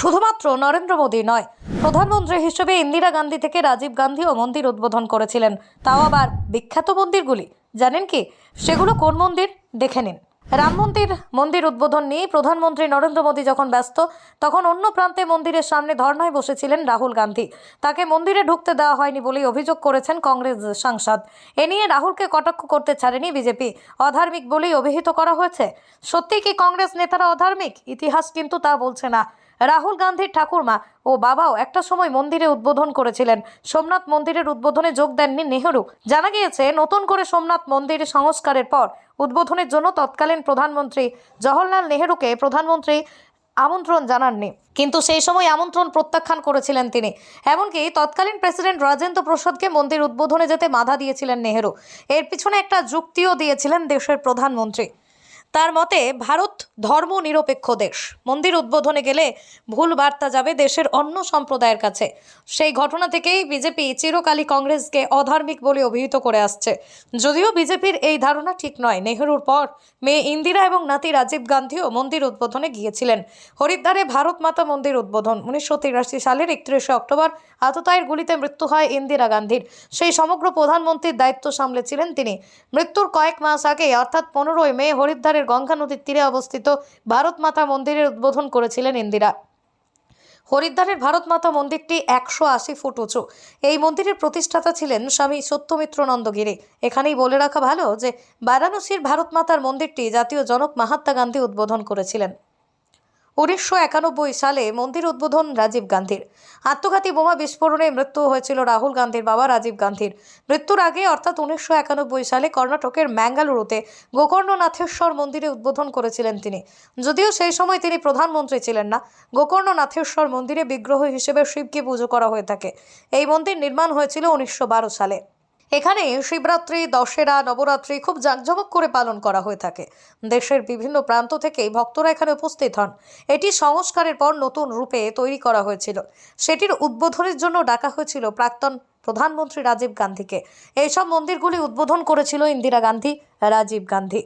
শুধুমাত্র নরেন্দ্র মোদী নয়, প্রধানমন্ত্রী হিসেবে ইন্দিরা গান্ধী থেকে রাজীব গান্ধীও মন্দির উদ্বোধন করেছিলেন। তাও আবার বিখ্যাত মন্দিরগুলি, জানেন কি? সেগুলো কোন মন্দির? দেখে নিন। রাম মন্দির মন্দির উদ্বোধন নিয়ে প্রধানমন্ত্রী নরেন্দ্র মোদী যখন ব্যস্ত, তখন অন্য প্রান্তে মন্দিরের সামনে ধর্নায় বসেছিলেন রাহুল গান্ধী। তাকে মন্দিরে ঢুকতে দেওয়া হয়নি বলেই অভিযোগ করেছেন কংগ্রেস সাংসদ। এ নিয়ে রাহুলকে কটাক্ষ করতে ছাড়েনি বিজেপি। অধার্মিক বলেই অভিহিত করা হয়েছে। সত্যি কি কংগ্রেস নেতারা অধার্মিক? ইতিহাস কিন্তু তা বলছে না। রাহুল গান্ধীর ঠাকুরমা ও বাবাও একটা সময় মন্দিরে উদ্বোধন করেছিলেন। সোমনাথ মন্দিরের উদ্বোধনে যোগ দেননি নেহরু। জানা গিয়েছে, নতুন করে সোমনাথ মন্দির সংস্কারের পর উদ্বোধনের জন্য তৎকালীন প্রধানমন্ত্রী জওহরলাল নেহরুকে প্রধানমন্ত্রী আমন্ত্রণ জানাননি। কিন্তু সেই সময় আমন্ত্রণ প্রত্যাখ্যান করেছিলেন তিনি। এমনকি তৎকালীন প্রেসিডেন্ট রাজেন্দ্র প্রসাদকে মন্দির উদ্বোধনে যেতে বাধা দিয়েছিলেন নেহেরু। এর পিছনে একটা যুক্তিও দিয়েছিলেন দেশের প্রধানমন্ত্রী। তার মতে, ভারত ধর্ম নিরপেক্ষ দেশ। মন্দির উদ্বোধনে গেলে ভুল বার্তা যাবে দেশের অন্য সম্প্রদায়ের কাছে। সেই ঘটনা থেকেই বিজেপি চিরকালই কংগ্রেসকে অধার্মিক বলে অভিহিত করে আসছে। যদিও বিজেপির এই ধারণা ঠিক নয়। নেহরুর পর মেয়ে ইন্দিরা এবং নাতি রাজীব গান্ধীও মন্দির উদ্বোধনে গিয়েছিলেন। হরিদ্বারে ভারত মাতা মন্দির উদ্বোধন। উনিশশো তিরাশি সালের একত্রিশে অক্টোবর আততায়ের গুলিতে মৃত্যু হয় ইন্দিরা গান্ধীর। সেই সমগ্র প্রধানমন্ত্রীর দায়িত্ব সামলেছিলেন তিনি। মৃত্যুর কয়েক মাস আগে, অর্থাৎ পনেরোই মে, হরিদ্বারের গঙ্গা নদীর তীরে অবস্থিত ভারত মাতা মন্দিরের উদ্বোধন করেছিলেন ইন্দিরা। হরিদ্বারের ভারত মাতা মন্দিরটি একশো আশি ফুট উঁচু। এই মন্দিরের প্রতিষ্ঠাতা ছিলেন স্বামী সত্যমিত্র নন্দগিরি এখানেই বলে রাখা ভালো যে, বারাণসীর ভারত মাতার মন্দিরটি জাতীয় জনক মহাত্মা গান্ধী উদ্বোধন করেছিলেন। উনিশশো একানব্বই সালে মন্দির উদ্বোধন রাজীব গান্ধীর। আত্মঘাতী বোমা বিস্ফোরণে মৃত্যু হয়েছিল রাহুল গান্ধীর বাবা রাজীব গান্ধীর। মৃত্যুর আগে, অর্থাৎ উনিশশো একানব্বই সালে কর্ণাটকের ম্যাঙ্গালুরুতে গোকর্ণনাথেশ্বর মন্দিরে উদ্বোধন করেছিলেন তিনি। যদিও সেই সময় তিনি প্রধানমন্ত্রী ছিলেন না, গোকর্ণনাথেশ্বর মন্দিরে বিগ্রহ হিসেবে শিবকে পুজো করা হয়ে থাকে। এই মন্দির নির্মাণ হয়েছিল উনিশশো বারো সালে। এখানে শিবরাত্রি, দশেরা, নবরাত্রি খুব জাঁকজমক করে পালন করা হয়ে থাকে। দেশের বিভিন্ন প্রান্ত থেকে ভক্তরা এখানে উপস্থিত হন। এটি সংস্কারের পর নতুন রূপে তৈরি করা হয়েছিল। সেটির উদ্বোধনের জন্য ডাকা হয়েছিল প্রাক্তন প্রধানমন্ত্রী রাজীব গান্ধীকে। এইসব মন্দিরগুলি উদ্বোধন করেছিল ইন্দিরা গান্ধী, রাজীব গান্ধী।